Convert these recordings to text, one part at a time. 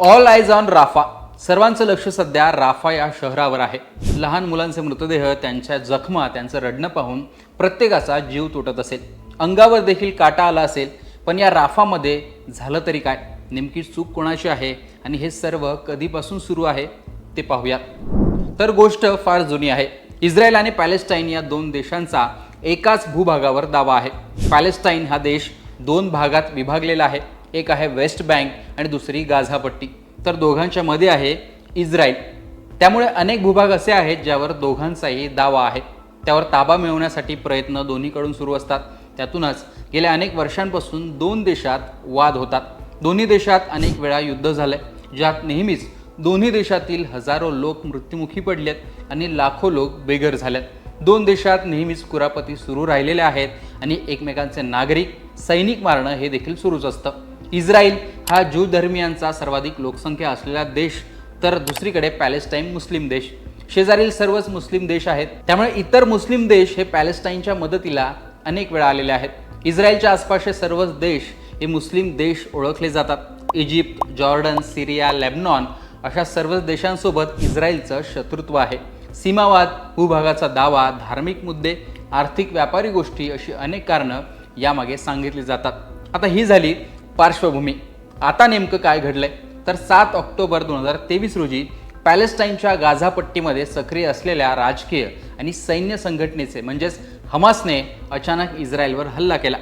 All आयज on Rafa सर्वांचं लक्ष सध्या राफा या शहरावर आहे. लहान मुलांचे मृतदेह त्यांच्या जखमा त्यांचं रडणं पाहून प्रत्येकाचा जीव तुटत असेल. अंगावर देखील काटा आला असेल पण या राफामध्ये झालं तरी काय? नेमकी चूक कोणाची आहे? आणि हे सर्व कधीपासून सुरू आहे ते पाहूया. तर गोष्ट फार जुनी आहे. इस्रायल आणि पॅलेस्टाईन या दोन देशांचा एकाच भूभागावर दावा आहे. पॅलेस्टाईन हा देश दोन भागात विभागलेला आहे. एक आहे वेस्ट बँक आणि दुसरी गाझापट्टी तर दोघांच्या मध्ये आहे इस्रायल. त्यामुळे अनेक भूभाग असे आहेत ज्यावर दोघांचाही दावा आहे. त्यावर ताबा मिळवण्यासाठी प्रयत्न दोन्हीकडून सुरू असतात. त्यातूनच गेल्या अनेक वर्षांपासून दोन देशात वाद होतात. दोन्ही देशात अनेक वेळा युद्ध झालंय ज्यात नेहमीच दोन्ही देशातील हजारो लोक मृत्युमुखी पडलेत आणि लाखो लोक बेघर झालेत. दोन देशात नेहमीच कुरापती सुरू राहिलेल्या आहेत आणि एकमेकांचे नागरिक सैनिक मारणं हे देखील सुरूच असतं. इस्रायल हा ज्यू धर्मियांचा सर्वाधिक लोकसंख्या असलेला देश तर दुसरीकडे पॅलेस्टाईन मुस्लिम देश. शेजारील सर्वच मुस्लिम देश आहेत. त्यामुळे इतर मुस्लिम देश हे पॅलेस्टाईनच्या मदतीला अनेक वेळा आलेले आहेत. इस्रायलच्या आसपासचे सर्वच देश हे मुस्लिम देश ओळखले जातात. इजिप्त जॉर्डन सिरिया लेबनॉन अशा सर्वच देशांसोबत इस्रायलचं शत्रुत्व आहे. सीमावाद भूभागाचा दावा धार्मिक मुद्दे आर्थिक व्यापारी गोष्टी अशी अनेक कारणं यामागे सांगितली जातात. आता ही झाली पार्श्वभूमी. आता नेमकं काय घडलंय? तर सात ऑक्टोबर दोन हजार तेवीस रोजी पॅलेस्टाईनच्या गाझापट्टीमध्ये सक्रिय असलेल्या राजकीय आणि सैन्य संघटनेचे म्हणजेच हमासने अचानक इस्रायलवर हल्ला केला.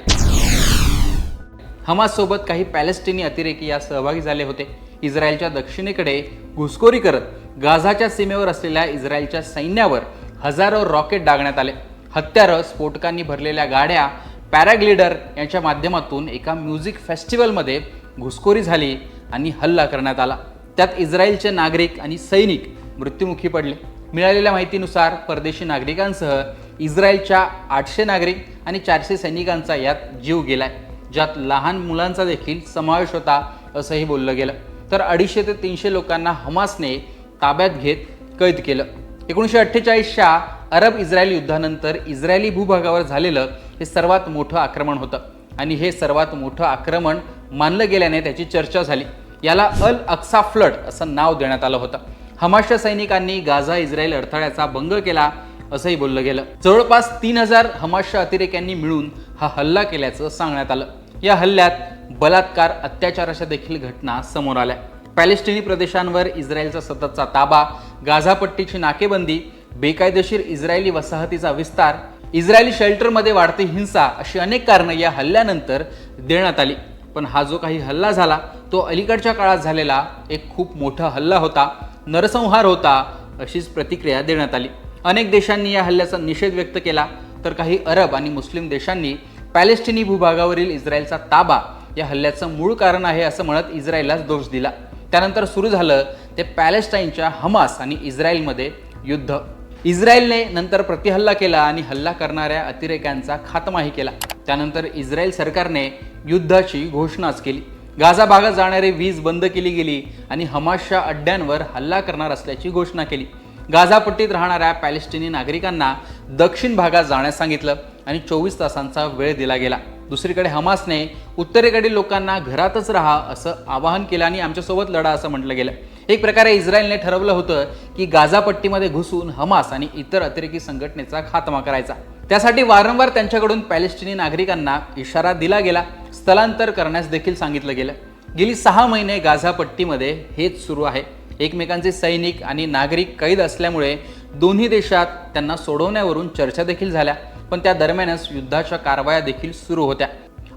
हमाससोबत काही पॅलेस्टिनी अतिरेकी या सहभागी झाले होते. इस्रायलच्या दक्षिणेकडे घुसखोरी करत गाझाच्या सीमेवर असलेल्या इस्रायलच्या सैन्यावर हजारो रॉकेट डागण्यात आले. हत्यारं स्फोटकांनी भरलेल्या गाड्या पॅराग्लिडर यांच्या माध्यमातून एका म्युझिक फेस्टिवलमध्ये घुसखोरी झाली आणि हल्ला करण्यात आला. त्यात इस्रायलचे नागरिक आणि सैनिक मृत्युमुखी पडले. मिळालेल्या माहितीनुसार परदेशी नागरिकांसह इस्रायलच्या आठशे नागरिक आणि चारशे सैनिकांचा यात जीव गेलाय ज्यात लहान मुलांचा देखील समावेश होता असंही बोललं गेलं. तर अडीचशे ते तीनशे लोकांना हमासने ताब्यात घेत कैद केलं. एकोणीसशे अठ्ठेचाळीसच्या अरब इस्रायल युद्धानंतर इस्रायली भूभागावर झालेलं हे सर्वात मोठं आक्रमण होतं. आणि हे सर्वात मोठं आक्रमण मानलं गेल्याने त्याची चर्चा झाली. याला अल अक्सा फ्लड असं नाव देण्यात आलं होतं. हमाशा सैनिकांनी गाझा इस्रायल अडथळ्याचा भंग केला असंही बोललं गेलं. जवळपास तीन हजार हमाशा अतिरेक्यांनी मिळून हा हल्ला केल्याचं सांगण्यात आलं. या हल्ल्यात बलात्कार अत्याचाराच्या देखील घटना समोर आल्या. पॅलेस्टिनी प्रदेशांवर इस्रायलचा सततचा ताबा गाझापट्टीची नाकेबंदी बेकायदेशीर इस्रायली वसाहतीचा विस्तार इस्रायली शेल्टरमध्ये वाढती हिंसा अशी अनेक कारणं या हल्ल्यानंतर देण्यात आली. पण हा जो काही हल्ला झाला तो अलीकडच्या काळात झालेला एक खूप मोठा हल्ला होता नरसंहार होता अशीच प्रतिक्रिया देण्यात आली. अनेक देशांनी या हल्ल्याचा निषेध व्यक्त केला तर काही अरब आणि मुस्लिम देशांनी पॅलेस्टिनी भूभागावरील इस्रायलचा ताबा या हल्ल्याचं मूळ कारण आहे असं म्हणत इस्रायललाच दोष दिला. त्यानंतर सुरू झालं ते पॅलेस्टाईनच्या हमास आणि इस्रायलमध्ये युद्ध. इस्रायलने नंतर प्रतिहल्ला केला आणि हल्ला करणाऱ्या अतिरेक्यांचा खात्माही केला. त्यानंतर इस्रायल सरकारने युद्धाची घोषणाच केली. गाझा भागात जाणारी वीज बंद केली गेली आणि हमासच्या अड्ड्यांवर हल्ला करणार असल्याची घोषणा केली. गाझापट्टीत राहणाऱ्या पॅलेस्टिनी नागरिकांना दक्षिण भागात जाण्यास सांगितलं आणि चोवीस तासांचा वेळ दिला गेला. दुसरीकडे हमासने उत्तरेकडील लोकांना घरातच राहा असं आवाहन केलं आणि आमच्यासोबत लढा असं म्हटलं गेलं. एक प्रकारे इस्रायलने ठरवलं होतं की गाझापट्टीमध्ये घुसून हमास आणि इतर अतिरेकी संघटनेचा खात्मा करायचा. त्यासाठी वारंवार त्यांच्याकडून पॅलेस्टिनी नागरिकांना इशारा दिला गेला. स्थलांतर करण्यास देखील सांगितलं गेलं. गेली सहा महिने गाझापट्टीमध्ये हेच सुरू आहे. एकमेकांचे सैनिक आणि नागरिक कैद असल्यामुळे दोन्ही देशात त्यांना सोडवण्यावरून चर्चा देखील झाल्या. पण त्या दरम्यानच युद्धाच्या कारवाया देखील सुरू होत्या.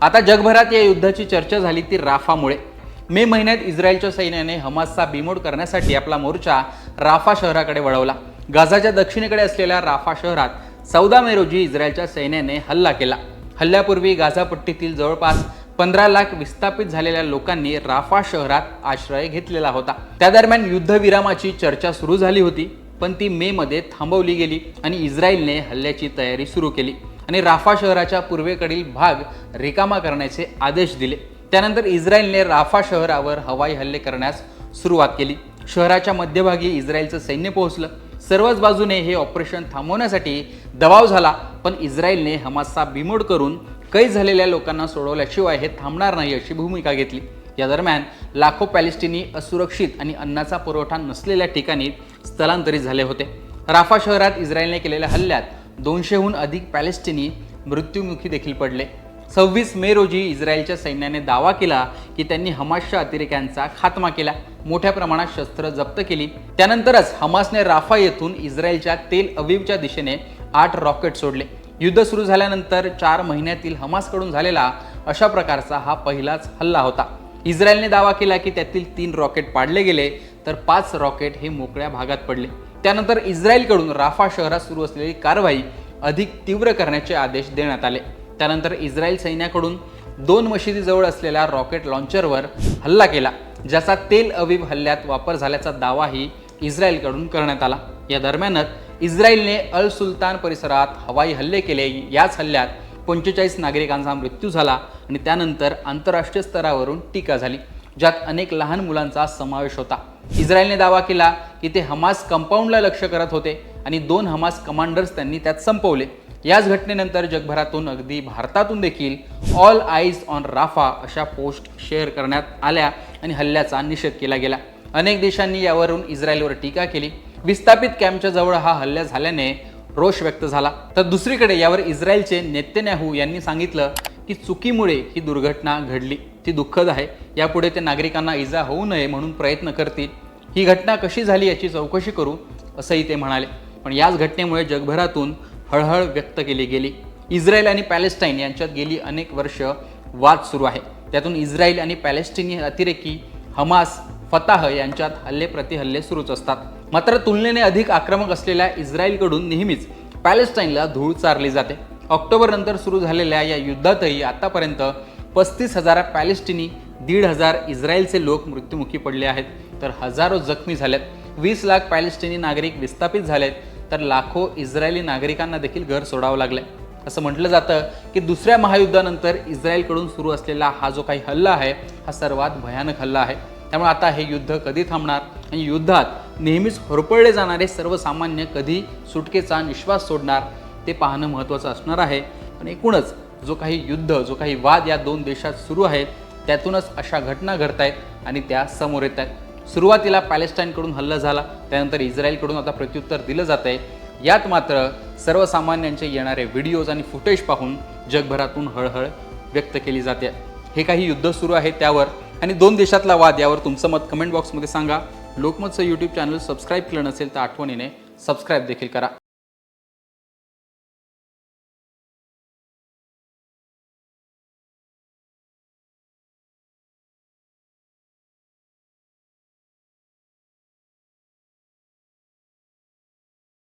आता जगभरात या युद्धाची चर्चा झाली ती राफामुळे. मे महिन्यात इस्रायलच्या सैन्याने हमासचा बिमोड करण्यासाठी आपला मोर्चा राफा शहराकडे वळवला. गाझाच्या दक्षिणेकडे असलेल्या राफा शहरात चौदा मे रोजी इस्रायलच्या सैन्याने हल्ला केला. हल्ल्यापूर्वी गाझापट्टीतील जवळपास पंधरा लाख विस्थापित झालेल्या लोकांनी राफा शहरात आश्रय घेतलेला होता. त्या दरम्यान युद्धविरामाची चर्चा सुरू झाली होती पण ती मे मध्ये थांबवली गेली आणि इस्रायलने हल्ल्याची तयारी सुरू केली आणि राफा शहराच्या पूर्वेकडील भाग रिकामा करण्याचे आदेश दिले. त्यानंतर इस्रायलने राफा शहरावर हवाई हल्ले करण्यास सुरुवात केली. शहराच्या मध्यभागी इस्रायलचं सैन्य पोहोचलं. सर्वच बाजूने हे ऑपरेशन थांबवण्यासाठी दबाव झाला पण इस्रायलने हमासचा बिमोड करून कैद झालेल्या लोकांना सोडवल्याशिवाय हे थांबणार नाही अशी भूमिका घेतली. या दरम्यान लाखो पॅलेस्टिनी असुरक्षित आणि अन्नाचा पुरवठा नसलेल्या ठिकाणी स्थलांतरित झाले होते. राफा शहरात इस्रायलने केलेल्या हल्ल्यात दोनशेहून अधिक पॅलेस्टिनी मृत्युमुखी देखील पडले. सव्वीस मे रोजी इस्रायलच्या सैन्याने दावा केला की त्यांनी हमासच्या अतिरेक्यांचा खात्मा केला. मोठ्या प्रमाणात शस्त्र जप्त केली. त्यानंतरच हमासने राफा येथून इस्रायलच्या तेल अवीवच्या दिशेने आठ रॉकेट सोडले. युद्ध सुरू झाल्यानंतर चार महिन्यातील हमासकडून झालेला अशा प्रकारचा हा पहिलाच हल्ला होता. इस्रायलने दावा केला की त्यातील तीन रॉकेट पाडले गेले तर पाच रॉकेट हे मोकळ्या भागात पडले. त्यानंतर इस्रायलकडून राफा शहरात सुरू असलेली कारवाई अधिक तीव्र करण्याचे आदेश देण्यात आले. त्यानंतर इस्रायल सैन्याकडून दोन मशिदीजवळ असलेल्या रॉकेट लॉन्चरवर हल्ला केला ज्याचा तेल अविब हल्ल्यात वापर झाल्याचा दावाही इस्रायलकडून करण्यात आला. या दरम्यानच इस्रायलने अल सुलतान परिसरात हवाई हल्ले केले. याच हल्ल्यात पंचेचाळीस नागरिकांचा मृत्यू झाला आणि त्यानंतर आंतरराष्ट्रीय स्तरावरून टीका झाली ज्यात अनेक लहान मुलांचा समावेश होता. इस्रायलने दावा केला की ते हमास कंपाऊंडला लक्ष करत होते आणि दोन हमास कमांडर्स त्यांनी त्यात संपवले. याच घटनेनंतर जगभरातून अगदी भारतातून देखील ऑल आईज ऑन राफा अशा पोस्ट शेअर करण्यात आल्या आणि हल्ल्याचा निषेध केला गेला. अनेक देशांनी यावरून इस्रायलवर टीका केली. विस्थापित कॅम्पच्या जवळ हा हल्ला झाल्याने रोष व्यक्त झाला. तर दुसरीकडे यावर इस्रायलचे नेत्यान्याहू यांनी सांगितलं की चुकीमुळे ही दुर्घटना घडली. ती दुःखद आहे. यापुढे ते नागरिकांना इजा होऊ नये म्हणून प्रयत्न करतील. ही घटना कशी झाली याची चौकशी करू असंही ते म्हणाले. पण याच घटनेमुळे जगभरातून हळहळ व्यक्त केली गेली. इस्रायल आणि पॅलेस्टाईन यांच्यात गेली अनेक वर्ष वाद सुरू आहे. त्यातून इस्रायल आणि पॅलेस्टिनी अतिरेकी हमास फताह यांच्यात हल्ले प्रतिहल्ले सुरूच असतात. मात्र तुलनेने अधिक आक्रमक असलेल्या इस्रायलकडून नेहमीच पॅलेस्टाईनला धूळ चारली जाते. ऑक्टोबर नंतर सुरू झालेल्या या युद्धातही आतापर्यंत पस्तीस हजार पॅलेस्टिनी दीड हजार इस्रायलचे लोक मृत्युमुखी पडले आहेत. तर हजारो जखमी झालेत. वीस लाख पॅलेस्टिनी नागरिक विस्थापित झालेत. तर लाखो इस्रायली नागरिकांना देखील घर सोडावं लागलंय. असं म्हटलं जातं की दुसऱ्या महायुद्धानंतर इस्रायलकडून सुरू असलेला हा जो काही हल्ला आहे हा सर्वात भयानक हल्ला आहे. त्यामुळे आता हे युद्ध कधी थांबणार आणि युद्धात नेहमीच होरपळले जाणारे सर्वसामान्य कधी सुटकेचा निश्वास सोडणार ते पाहणं महत्त्वाचं असणार आहे. पण एकूणच जो काही युद्ध जो काही वाद या दोन देशात सुरू आहेत त्यातूनच अशा घटना घडत आहेत आणि त्या समोर येत आहेत सुरुवातीला पॅलेस्टाईनकडून हल्ला झाला त्यानंतर इस्रायलकडून आता प्रत्युत्तर दिलं जात आहे यात मात्र सर्वसामान्यांचे येणारे व्हिडिओज आणि फुटेज पाहून जगभरातून हळहळ व्यक्त केली जाते. हे काही युद्ध सुरू आहे त्यावर आणि दोन देशातला वाद यावर तुमचं मत कमेंट बॉक्समध्ये सांगा. लोकमतचं यूट्यूब चॅनल सबस्क्राईब केलं नसेल तर आठवणीने सबस्क्राईब देखील करा.